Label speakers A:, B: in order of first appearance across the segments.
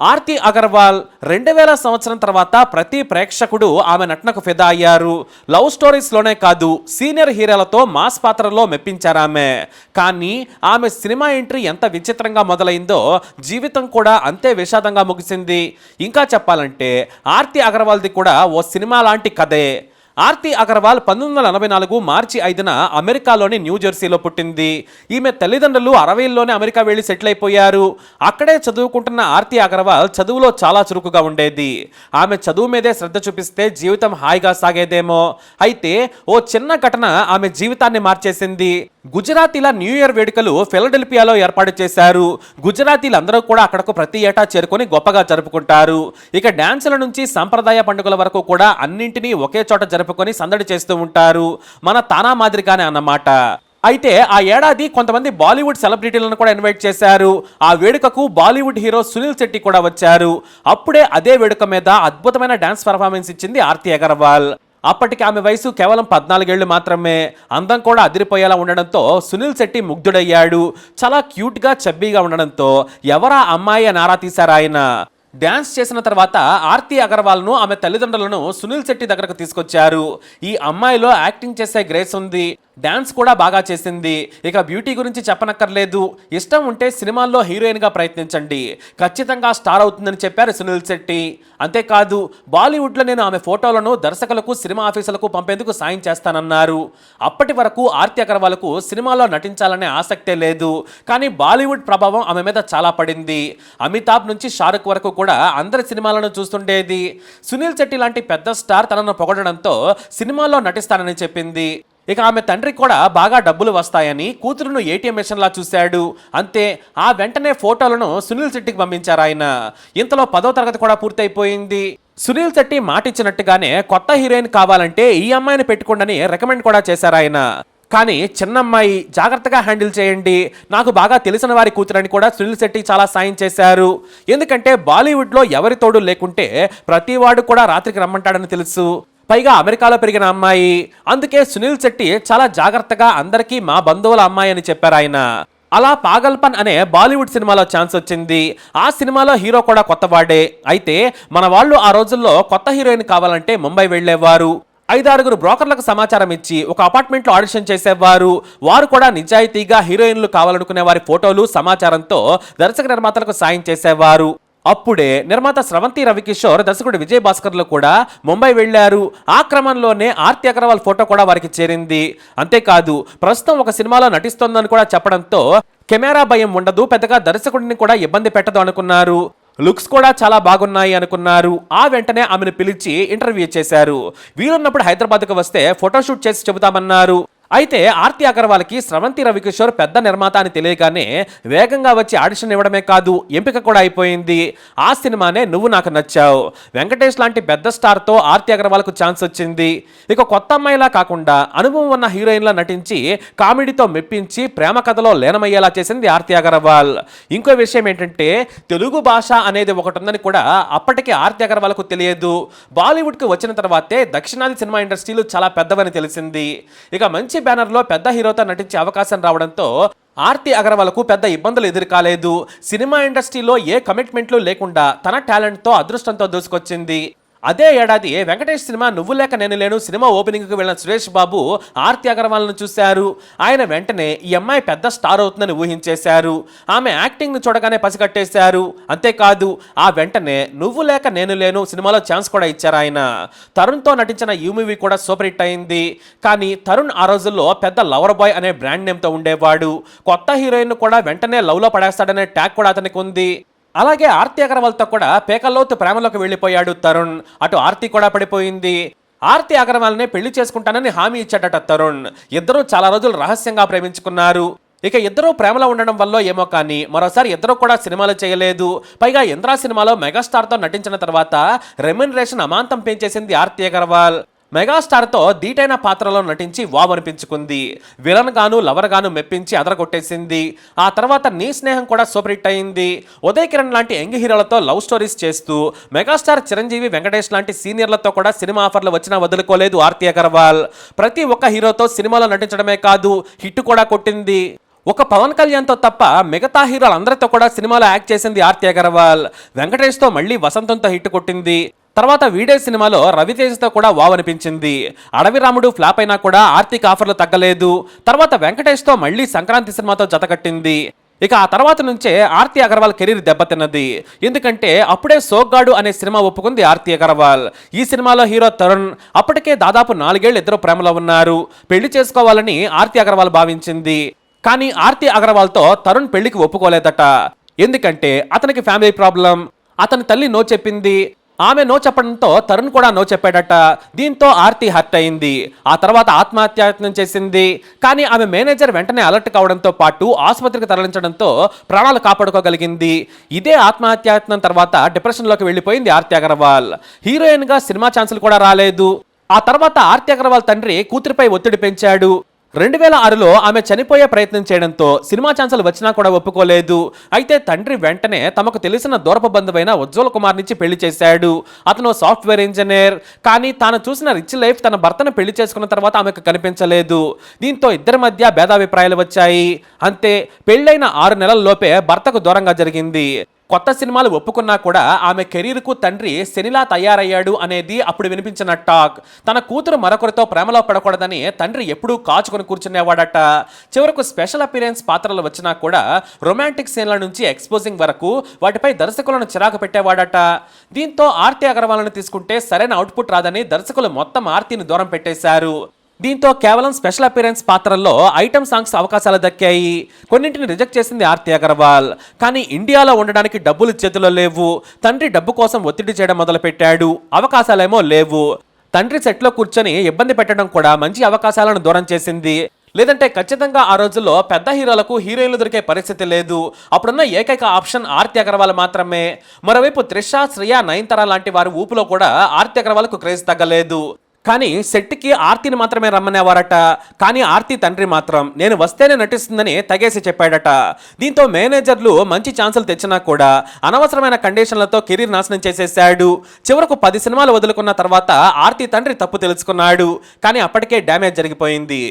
A: ఆర్తి అగర్వాల్ రెండు వేల సంవత్సరం తర్వాత ప్రతి ప్రేక్షకుడు ఆమె నటనకు ఫిదా అయ్యారు లవ్ స్టోరీస్లోనే కాదు సీనియర్ హీరోలతో మాస్ పాత్రలో మెప్పించారు ఆమె. కానీ ఆమె సినిమా ఎంట్రీ ఎంత విచిత్రంగా మొదలైందో జీవితం కూడా అంతే విషాదంగా ముగిసింది. ఇంకా చెప్పాలంటే ఆర్తి అగర్వాల్ది కూడా ఓ సినిమా లాంటి కథే. ఆర్తి అగర్వాల్ పంతొమ్మిది వందల ఎనభై నాలుగు మార్చి ఐదున అమెరికాలోని న్యూ జెర్సీలో పుట్టింది. ఈమె తల్లిదండ్రులు అరవైల్లోనే అమెరికా వెళ్ళి సెటిల్ అయిపోయారు. అక్కడే చదువుకుంటున్న ఆర్తి అగర్వాల్ చదువులో చాలా చురుకుగా ఉండేది. ఆమె చదువు మీదే శ్రద్ధ చూపిస్తే జీవితం హాయిగా సాగేదేమో. అయితే ఓ చిన్న ఘటన ఆమె జీవితాన్ని మార్చేసింది. గుజరాతీల న్యూ ఇయర్ వేడుకలు ఫిలడెల్ఫియాలో ఏర్పాటు చేశారు. గుజరాతీలందరూ కూడా అక్కడకు ప్రతి ఏటా చేరుకొని గొప్పగా జరుపుకుంటారు. ఇక డ్యాన్సుల నుంచి సంప్రదాయ పండుగల వరకు కూడా అన్నింటినీ ఒకే చోట జరుపుకొని సందడి చేస్తూ ఉంటారు. మన తానా మాదిరిగానే అన్నమాట. అయితే ఆ ఏడాది కొంతమంది బాలీవుడ్ సెలబ్రిటీలను కూడా ఇన్వైట్ చేశారు. ఆ వేడుకకు బాలీవుడ్ హీరో సునీల్ శెట్టి కూడా వచ్చారు. అప్పుడే అదే వేడుక మీద అద్భుతమైన డ్యాన్స్ పర్ఫార్మెన్స్ ఇచ్చింది ఆర్తి అగర్వాల్. అప్పటికి ఆమె వయసు కేవలం పద్నాలుగేళ్ళు మాత్రమే. అందం కూడా అదిరిపోయేలా ఉండడంతో సునీల్ శెట్టి ముగ్ధుడయ్యాడు. చాలా క్యూట్గా చబ్బీగా ఉండడంతో. ఎవరా అమ్మాయి అని ఆరా తీశారాయన ఆయన. డ్యాన్స్ చేసిన తర్వాత ఆర్తి అగర్వాల్ను ఆమె తల్లిదండ్రులను సునీల్ శెట్టి దగ్గరకు తీసుకొచ్చారు. ఈ అమ్మాయిలో యాక్టింగ్ చేసే గ్రేస్ ఉంది. డ్యాన్స్ కూడా బాగా చేసింది. ఇక బ్యూటీ గురించి చెప్పనక్కర్లేదు. ఇష్టం ఉంటే సినిమాల్లో హీరోయిన్గా ప్రయత్నించండి. ఖచ్చితంగా స్టార్ అవుతుందని చెప్పారు సునీల్ శెట్టి. అంతేకాదు బాలీవుడ్లో నేను ఆమె ఫోటోలను దర్శకులకు సినిమా ఆఫీసులకు పంపేందుకు సాయం చేస్తానన్నారు. అప్పటి వరకు ఆర్తి అగర్వాల్కు సినిమాలో నటించాలనే ఆసక్తే లేదు. కానీ బాలీవుడ్ ప్రభావం ఆమె మీద చాలా పడింది. అమితాబ్ నుంచి షారుఖ్ వరకు కూడా అందరి సినిమాలను చూస్తుండేది. సునీల్ శెట్టి లాంటి పెద్ద స్టార్ తనను పొగడడంతో సినిమాల్లో నటిస్తానని చెప్పింది. ఇక ఆమె తండ్రికి కూడా బాగా డబ్బులు వస్తాయని కూతురును ఏటీఎం మిషన్లా చూశాడు. అంతే ఆ వెంటనే ఫోటోలను సునీల్ శెట్టికి పంపించారు ఆయన. ఇంతలో పదో తరగతి కూడా పూర్తయిపోయింది. సునీల్ శెట్టి మాటిచ్చినట్టుగానే కొత్త హీరోయిన్ కావాలంటే ఈ అమ్మాయిని పెట్టుకోండని రికమెండ్ కూడా చేశారు ఆయన. కానీ చిన్నమ్మాయి జాగ్రత్తగా హ్యాండిల్ చేయండి. నాకు బాగా తెలిసిన వారి కూతురని కూడా సునీల్ శెట్టి చాలా సాయం చేశారు. ఎందుకంటే బాలీవుడ్లో ఎవరి తోడు లేకుంటే ప్రతివాడు కూడా రాత్రికి రమ్మంటాడని తెలుసు. పైగా అమెరికాలో పెరిగిన అమ్మాయి. అందుకే సునీల్ శెట్టి చాలా జాగ్రత్తగా అందరికీ మా బంధువుల అమ్మాయి అని చెప్పారు ఆయన. అలా పాగల్పన్ అనే బాలీవుడ్ సినిమాలో ఛాన్స్ వచ్చింది. ఆ సినిమాలో హీరో కూడా కొత్తవాడే. అయితే మన వాళ్ళు ఆ రోజుల్లో కొత్త హీరోయిన్ కావాలంటే ముంబై వెళ్ళేవారు. ఐదారుగురు బ్రోకర్లకు సమాచారం ఇచ్చి ఒక అపార్ట్మెంట్లో ఆడిషన్ చేసేవారు. వారు కూడా నిజాయితీగా హీరోయిన్లు కావాలనుకునే వారి ఫోటోలు సమాచారంతో దర్శక నిర్మాతలకు సాయం చేసేవారు. అప్పుడే నిర్మాత స్రవంతి రవికిషోర్ దర్శకుడు విజయ్ భాస్కర్లు కూడా ముంబై వెళ్ళారు ఆ క్రమంలోనే ఆర్తి అగర్వాల్ ఫోటో కూడా వారికి చేరింది. అంతేకాదు ప్రస్తుతం ఒక సినిమాలో నటిస్తోందని కూడా చెప్పడంతో కెమెరా భయం ఉండదు పెద్దగా దర్శకుడిని కూడా ఇబ్బంది పెట్టదు అనుకున్నారు. లుక్స్ కూడా చాలా బాగున్నాయి అనుకున్నారు. ఆ వెంటనే ఆమెను పిలిచి ఇంటర్వ్యూ చేశారు. వీలున్నప్పుడు హైదరాబాద్కు వస్తే ఫోటోషూట్ చేసి చెబుతామన్నారు. అయితే ఆర్తి అగర్వాల్కి స్రవంతి రవికిషోర్ పెద్ద నిర్మాత అని తెలియగానే వేగంగా వచ్చి ఆడిషన్ ఇవ్వడమే కాదు ఎంపిక కూడా అయిపోయింది. ఆ సినిమానే నువ్వు నాకు నచ్చావు. వెంకటేష్ లాంటి పెద్ద స్టార్తో ఆర్తి అగర్వాల్కు ఛాన్స్ వచ్చింది. ఇక కొత్త అమ్మాయిలా కాకుండా అనుభవం ఉన్న హీరోయిన్లా నటించి కామెడీతో మెప్పించి ప్రేమ కథలో లీనమయ్యేలా చేసింది ఆర్తి అగర్వాల్. ఇంకో విషయం ఏంటంటే తెలుగు భాష అనేది ఒకటి ఉందని కూడా అప్పటికే ఆర్తి అగర్వాల్కు తెలియదు. బాలీవుడ్కి వచ్చిన తర్వాతే దక్షిణాది సినిమా ఇండస్ట్రీలు చాలా పెద్దవని తెలిసింది. ఇక మంచి బ్యానర్లో పెద్ద హీరోతో నటించే అవకాశం రావడంతో ఆర్తి అగర్వాల్కు పెద్ద ఇబ్బందులు ఎదురుకాలేదు. సినిమా ఇండస్ట్రీలో ఏ కమిట్మెంట్లు లేకుండా తన టాలెంట్తో అదృష్టంతో దూసుకొచ్చింది. అదే ఏడాది వెంకటేష్ సినిమా నువ్వు లేక నేను లేను సినిమా ఓపెనింగ్కి వెళ్ళిన సురేష్ బాబు ఆర్తి అగర్వాల్ను చూశారు. ఆయన వెంటనే ఈ అమ్మాయి పెద్ద స్టార్ అవుతుందని ఊహించేశారు. ఆమె యాక్టింగ్ను చూడగానే పసిగట్టేశారు. అంతేకాదు ఆ వెంటనే నువ్వు లేక నేను లేను సినిమాలో ఛాన్స్ కూడా ఇచ్చారు ఆయన. తరుణ్తో నటించిన ఈ మూవీ కూడా సూపర్ హిట్ అయింది. కానీ తరుణ్ ఆ రోజుల్లో పెద్ద లవర్ బాయ్ అనే బ్రాండ్ నేమ్తో ఉండేవాడు. కొత్త హీరోయిన్ కూడా వెంటనే లవ్లో పడేస్తాడనే ట్యాగ్ కూడా అతనికి ఉంది. అలాగే ఆర్తి అగర్వాల్తో కూడా పేకల్లోతు ప్రేమలోకి వెళ్ళిపోయాడు తరుణ్. అటు ఆర్తి కూడా పడిపోయింది. ఆర్తి అగర్వాల్నే పెళ్ళి చేసుకుంటానని హామీ ఇచ్చాడట తరుణ్. ఇద్దరూ చాలా రోజులు రహస్యంగా ప్రేమించుకున్నారు. ఇక ఇద్దరూ ప్రేమలో ఉండడం వల్ల ఏమో కానీ మరోసారి ఇద్దరు కూడా సినిమాలు చేయలేదు. పైగా ఇంద్రా సినిమాలో మెగాస్టార్తో నటించిన తర్వాత రెమ్యునరేషన్ అమాంతం పెంచేసింది ఆర్తి అగర్వాల్. మెగాస్టార్తో ధీటైన పాత్రలో నటించి వావ్ అనిపించుకుంది విలన్ గాను లవర్ గాను మెప్పించి అదరగొట్టేసింది. ఆ తర్వాత నీ స్నేహం కూడా సూపర్ హిట్ అయింది. ఉదయ్ కిరణ్ లాంటి యంగ్ హీరోలతో లవ్ స్టోరీస్ చేస్తూ మెగాస్టార్ చిరంజీవి వెంకటేష్ లాంటి సీనియర్లతో కూడా సినిమా ఆఫర్లు వచ్చినా వదులుకోలేదు ఆర్తి అగర్వాల్. ప్రతి ఒక్క హీరోతో సినిమాలో నటించడమే కాదు హిట్ కూడా కొట్టింది. ఒక పవన్ కళ్యాణ్తో తప్ప మిగతా హీరోలందరితో కూడా సినిమాలో యాక్ట్ చేసింది ఆర్తి అగర్వాల్. వెంకటేష్తో మళ్ళీ వసంతంతో హిట్ కొట్టింది. తర్వాత వీడే సినిమాలో రవితేజతో కూడా వావ్ అనిపించింది. అడవి రాముడు ఫ్లాప్ అయినా కూడా ఆర్థిక ఆఫర్లు తగ్గలేదు. తర్వాత వెంకటేష్తో మళ్ళీ సంక్రాంతి సినిమాతో జతకట్టింది ఇక ఆ తర్వాత నుంచే ఆర్తి అగర్వాల్ కెరీర్ దెబ్బతిన్నది. ఎందుకంటే అప్పుడే సోగ్గాడు అనే సినిమా ఒప్పుకుంది ఆర్తి అగర్వాల్. ఈ సినిమాలో హీరో తరుణ్ అప్పటికే దాదాపు నాలుగేళ్ళు ఇద్దరు ప్రేమలో ఉన్నారు. పెళ్ళి చేసుకోవాలని ఆర్తి అగర్వాల్ భావించింది. కానీ ఆర్తి అగర్వాల్తో తరుణ్ పెళ్ళికి ఒప్పుకోలేదట. ఎందుకంటే అతనికి ఫ్యామిలీ ప్రాబ్లం. అతని తల్లి నో చెప్పింది. ఆమె నో చెప్పడంతో తరుణ్ కూడా నో చెప్పాడట. దీంతో ఆర్తి హత్య అయింది ఆ తర్వాత ఆత్మహత్యాయత్నం చేసింది. కానీ ఆమె మేనేజర్ వెంటనే అలర్ట్ కావడంతో పాటు ఆసుపత్రికి తరలించడంతో ప్రాణాలు కాపాడుకోగలిగింది. ఇదే ఆత్మహత్యాయత్నం తర్వాత డిప్రెషన్లోకి వెళ్ళిపోయింది ఆర్తి అగర్వాల్. హీరోయిన్గా సినిమా ఛాన్సులు కూడా రాలేదు. ఆ తర్వాత ఆర్తి అగర్వాల్ తండ్రి కూతురిపై ఒత్తిడి పెంచాడు. రెండు వేల ఆరులో ఆమె చనిపోయే ప్రయత్నం చేయడంతో సినిమా ఛాన్సులు వచ్చినా కూడా ఒప్పుకోలేదు. అయితే తండ్రి వెంటనే తమకు తెలిసిన దూరపు బంధువైన ఉజ్వల్ కుమార్ నుంచి పెళ్ళి చేశాడు. అతను సాఫ్ట్వేర్ ఇంజనీర్. కానీ తాను చూసిన రిచ్ లైఫ్ తన భర్తను పెళ్ళి చేసుకున్న తర్వాత ఆమెకు కనిపించలేదు. దీంతో ఇద్దరి మధ్య భేదాభిప్రాయాలు వచ్చాయి. అంతే పెళ్ళైన ఆరు నెలల లోపే భర్తకు దూరంగా జరిగింది. కొత్త సినిమాలు ఒప్పుకున్నా కూడా ఆమె కెరీర్కు తండ్రి శనిలా తయారయ్యాడు అనేది అప్పుడు వినిపించిన టాక్. తన కూతురు మరొకరితో ప్రేమలో పడకూడదని తండ్రి ఎప్పుడూ కాచుకొని కూర్చునేవాడట. చివరకు స్పెషల్ అపీరెన్స్ పాత్రలు వచ్చినా కూడా రొమాంటిక్ సీన్ల నుంచి ఎక్స్పోజింగ్ వరకు వాటిపై దర్శకులను చిరాకు పెట్టేవాడట. దీంతో ఆర్తి అగర్వాల్ను తీసుకుంటే సరైన అవుట్పుట్ రాదని దర్శకులు మొత్తం ఆర్తిని దూరం పెట్టేశారు. దీంతో కేవలం స్పెషల్ అపీరెన్స్ పాత్రల్లో ఐటమ్ సాంగ్స్ అవకాశాలు దక్కాయి. కొన్నింటిని రిజెక్ట్ చేసింది ఆర్తి అగర్వాల్. కానీ ఇండియాలో ఉండడానికి డబ్బులు చేతిలో లేవు. తండ్రి డబ్బు కోసం ఒత్తిడి చేయడం మొదలుపెట్టాడు. అవకాశాలేమో లేవు. తండ్రి సెట్లో కూర్చొని ఇబ్బంది పెట్టడం కూడా మంచి అవకాశాలను దూరం చేసింది. లేదంటే ఖచ్చితంగా ఆ రోజుల్లో పెద్ద హీరోలకు హీరోయిన్లు దొరికే పరిస్థితి లేదు. అప్పుడున్న ఏకైక ఆప్షన్ ఆర్తి అగర్వాల్ మాత్రమే. మరోవైపు త్రిష శ్రియా నయనతార లాంటి వారి ఊపులో కూడా ఆర్తి అగర్వాల్కు క్రేజ్ తగ్గలేదు. కానీ సెట్కి ఆర్తిని మాత్రమే రమ్మనేవారట. కానీ ఆర్తి తండ్రి మాత్రం నేను వస్తేనే నటిస్తుందని తగేసి చెప్పాడట. దీంతో మేనేజర్లు మంచి ఛాన్సులు తెచ్చినా కూడా అనవసరమైన కండిషన్లతో కెరీర్ నాశనం చేసేశాడు. చివరకు పది సినిమాలు వదులుకున్న తర్వాత ఆర్తి తండ్రి తప్పు తెలుసుకున్నాడు. కానీ అప్పటికే డ్యామేజ్ జరిగిపోయింది.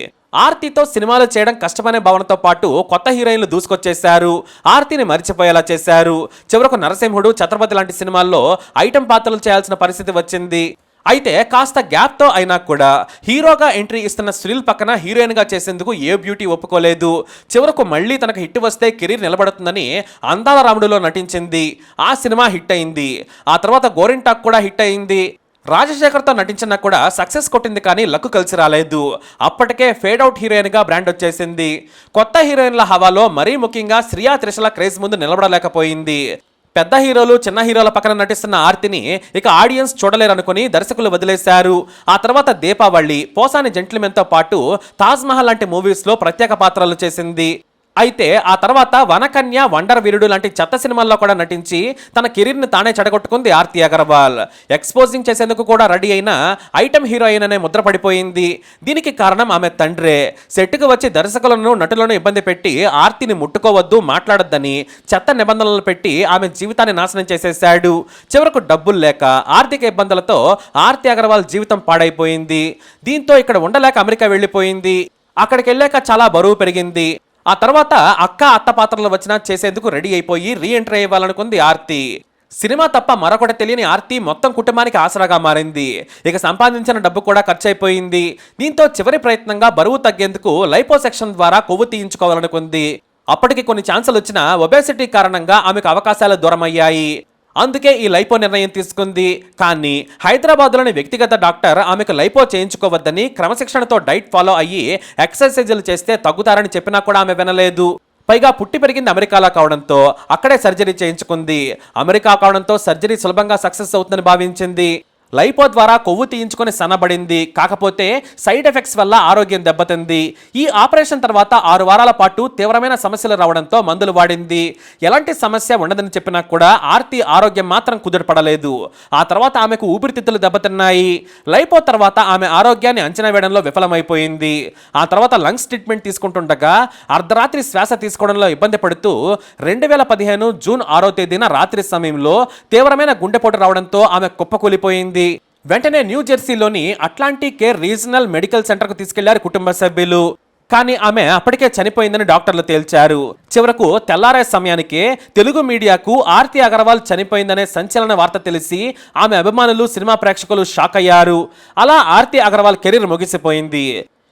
A: ఆర్తితో సినిమాలు చేయడం కష్టమనే భావనతో పాటు కొత్త హీరోయిన్లు దూసుకొచ్చేశారు. ఆర్తిని మరిచిపోయేలా చేశారు. చివరకు నరసింహుడు ఛత్రపతి లాంటి సినిమాల్లో ఐటెం పాత్రలు చేయాల్సిన పరిస్థితి వచ్చింది. అయితే కాస్త గ్యాప్తో అయినా కూడా హీరోగా ఎంట్రీ ఇస్తున్న సునీల్ పక్కన హీరోయిన్గా చేసేందుకు ఏ బ్యూటీ ఒప్పుకోలేదు. చివరకు మళ్ళీ తనకు హిట్ వస్తే కెరీర్ నిలబడుతుందని అందాల రాముడులో నటించింది. ఆ సినిమా హిట్ అయింది. ఆ తర్వాత గోరింటాక్ కూడా హిట్ అయింది. రాజశేఖర్తో నటించినా కూడా సక్సెస్ కొట్టింది కానీ లక్ కలిసి రాలేదు. అప్పటికే ఫేడ్ అవుట్ హీరోయిన్గా బ్రాండ్ వచ్చేసింది. కొత్త హీరోయిన్ల హవాలో మరీ ముఖ్యంగా శ్రియా త్రిషల క్రేజ్ ముందు నిలబడలేకపోయింది. పెద్ద హీరోలు చిన్న హీరోల పక్కన నటిస్తున్న ఆర్తిని ఇక ఆడియన్స్ చూడలేరనుకుని దర్శకులు వదిలేశారు. ఆ తర్వాత దీపావళి పోసాని జెంట్లమెన్తో పాటు తాజ్ మహల్ లాంటి మూవీస్లో ప్రత్యేక పాత్రలు చేసింది. అయితే ఆ తర్వాత వనకన్య వండర్ వీరుడు లాంటి చెత్త సినిమాల్లో కూడా నటించి తన కెరీర్ని తానే చెడగొట్టుకుంది ఆర్తి అగర్వాల్. ఎక్స్పోజింగ్ చేసేందుకు కూడా రెడీ అయిన ఐటమ్ హీరోయిన్ అనే ముద్ర పడిపోయింది. దీనికి కారణం ఆమె తండ్రే. సెట్కు వచ్చి దర్శకులను నటులను ఇబ్బంది పెట్టి ఆర్తిని ముట్టుకోవద్దు మాట్లాడొద్దని చెత్త నిబంధనలు పెట్టి ఆమె జీవితాన్ని నాశనం చేసేశాడు. చివరకు డబ్బులు లేక ఆర్థిక ఇబ్బందులతో ఆర్తి అగర్వాల్ జీవితం పాడైపోయింది. దీంతో ఇక్కడ ఉండలేక అమెరికా వెళ్ళిపోయింది. అక్కడికి వెళ్ళాక చాలా బరువు పెరిగింది. ఆ తర్వాత అక్క అత్త పాత్రలు వచ్చినా చేసేందుకు రెడీ అయిపోయి రీ అయ్యాలనుకుంది ఆర్తి. సినిమా తప్ప మరొకటి తెలియని ఆర్తి మొత్తం కుటుంబానికి ఆసరాగా మారింది. ఇక సంపాదించిన డబ్బు కూడా ఖర్చు అయిపోయింది దీంతో చివరి ప్రయత్నంగా బరువు తగ్గేందుకు లైపో సెక్షన్ ద్వారా కొవ్వు తీయించుకోవాలనుకుంది. అప్పటికి కొన్ని ఛాన్సులు వచ్చిన ఒబేసిటీ కారణంగా ఆమెకు అవకాశాలు దూరమయ్యాయి. అందుకే ఈ లైపో నిర్ణయం తీసుకుంది. కానీ హైదరాబాద్లోని వ్యక్తిగత డాక్టర్ ఆమెకు లైపో చేయించుకోవద్దని క్రమశిక్షణతో డైట్ ఫాలో అయ్యి ఎక్సర్సైజులు చేస్తే తగ్గుతారని చెప్పినా కూడా ఆమె వినలేదు. పైగా పుట్టి పెరిగింది అమెరికాలో కావడంతో అక్కడే సర్జరీ చేయించుకుంది. అమెరికా కావడంతో సర్జరీ సులభంగా సక్సెస్ అవుతుందని భావించింది. లైపో ద్వారా కొవ్వు తీయించుకొని సన్నబడింది. కాకపోతే సైడ్ ఎఫెక్ట్స్ వల్ల ఆరోగ్యం దెబ్బతింది. ఈ ఆపరేషన్ తర్వాత ఆరు వారాల పాటు తీవ్రమైన సమస్యలు రావడంతో మందులు వాడింది. ఎలాంటి సమస్య ఉండదని చెప్పినా కూడా ఆర్తి ఆరోగ్యం మాత్రం కుదుటపడలేదు. ఆ తర్వాత ఆమెకు ఊపిరితిత్తులు దెబ్బతిన్నాయి. లైపో తర్వాత ఆమె ఆరోగ్యాన్ని అంచనా వేయడంలో విఫలమైపోయింది. ఆ తర్వాత లంగ్స్ ట్రీట్మెంట్ తీసుకుంటుండగా అర్ధరాత్రి శ్వాస తీసుకోవడంలో ఇబ్బంది పడుతూ రెండు వేల పదిహేను జూన్ ఆరో తేదీన రాత్రి సమయంలో తీవ్రమైన గుండెపోటు రావడంతో ఆమె కుప్పకూలిపోయింది. వెంటనే న్యూ జెర్సీలోని అట్లాంటిక్ కేర్ రీజనల్ మెడికల్ సెంటర్కు తీసుకెళ్ళారు కుటుంబ సభ్యులు. కానీ ఆమె అప్పటికే చనిపోయిందని డాక్టర్లు తేల్చారు. చివరకు తెల్లారే సమయానికే తెలుగు మీడియాకు ఆర్తి అగర్వాల్ చనిపోయిందనే సంచలన వార్త తెలిసి ఆమె అభిమానులు సినిమా ప్రేక్షకులు షాక్ అయ్యారు అలా ఆర్తి అగర్వాల్ కెరీర్ ముగిసిపోయింది.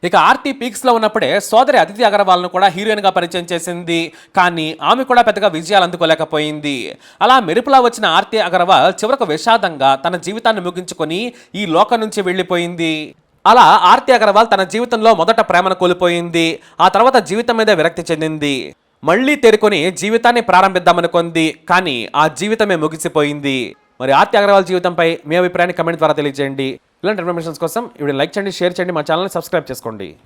A: ఇక ఆర్తి పీక్స్లో ఉన్నప్పుడే సోదరి అతిథి అగర్వాల్ను కూడా హీరోయిన్గా పరిచయం చేసింది. కానీ ఆమె కూడా పెద్దగా విజయాలు అందుకోలేకపోయింది. అలా మెరుపులా వచ్చిన ఆర్తి అగర్వాల్ చివరకు విషాదంగా తన జీవితాన్ని ముగించుకొని ఈ లోకం నుంచి వెళ్ళిపోయింది. అలా ఆర్తి అగర్వాల్ తన జీవితంలో మొదట ప్రేమను కోల్పోయింది. ఆ తర్వాత జీవితం మీద విరక్తి చెందింది. మళ్ళీ తేరుకొని జీవితాన్ని ప్రారంభిద్దామనుకుంది. కానీ ఆ జీవితమే ముగిసిపోయింది. మరి ఆర్తి అగర్వాల్ జీవితంపై మీ అభిప్రాయాన్ని కమెంట్ ద్వారా తెలియజేయండి. ఇలాంటి ఇన్ఫర్మేషన్స్ కోసం ఇప్పుడు లైక్ చేయండి షేర్ చేయండి మా ఛానల్ని సబ్స్క్రైబ్ చేసుకోండి.